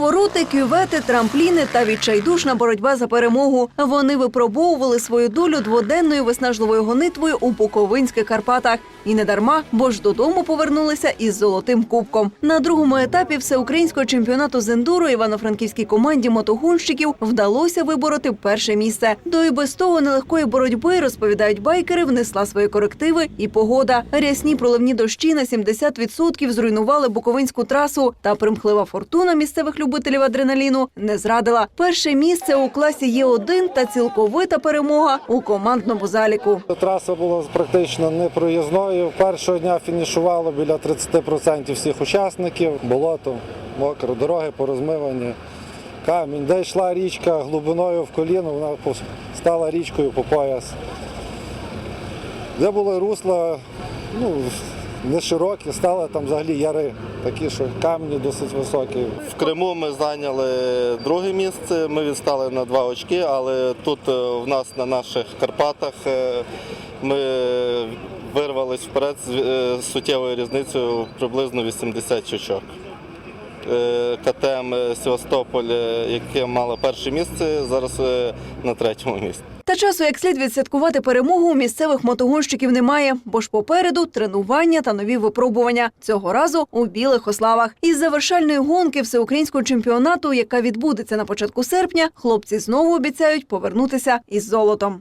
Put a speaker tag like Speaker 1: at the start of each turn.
Speaker 1: Повороти, кювети, трампліни та відчайдушна боротьба за перемогу. Вони випробовували свою долю дводенною виснажливою гонитвою у Буковинських Карпатах. І не дарма, бо ж додому повернулися із золотим кубком. На другому етапі всеукраїнського чемпіонату з ендуро івано-франківській команді мотогонщиків вдалося вибороти перше місце. До і без того нелегкої боротьби розповідають байкери, внесла свої корективи і погода. Рясні проливні дощі на 70% зруйнували буковинську трасу. Та примхлива фортуна місцевих любителів адреналіну не зрадила. Перше місце у класі Є1 та цілковита перемога у командному заліку.
Speaker 2: Траса була практично непроїзною. Першого дня фінішувало біля 30% всіх учасників. Болото, мокро, дороги порозмивані. Камінь, де йшла річка глибиною в коліно, вона стала річкою по пояс. Де були русла, ну, не широкі, стали там взагалі яри, такі, що камні досить високі.
Speaker 3: В Криму ми зайняли друге місце. Ми відстали на два очки, але тут е, в нас на наших Карпатах е, ми вирвались вперед з е, суттєвою різницею приблизно 80 очок. Е, КТМ Севастополь, е, яке мало перше місце, зараз е, на третьому місці.
Speaker 1: Та часу, як слід відсвяткувати перемогу, у місцевих мотогонщиків немає, бо ж попереду тренування та нові випробування. Цього разу у білих ославах. Із завершальної гонки всеукраїнського чемпіонату, яка відбудеться на початку серпня, хлопці знову обіцяють повернутися із золотом.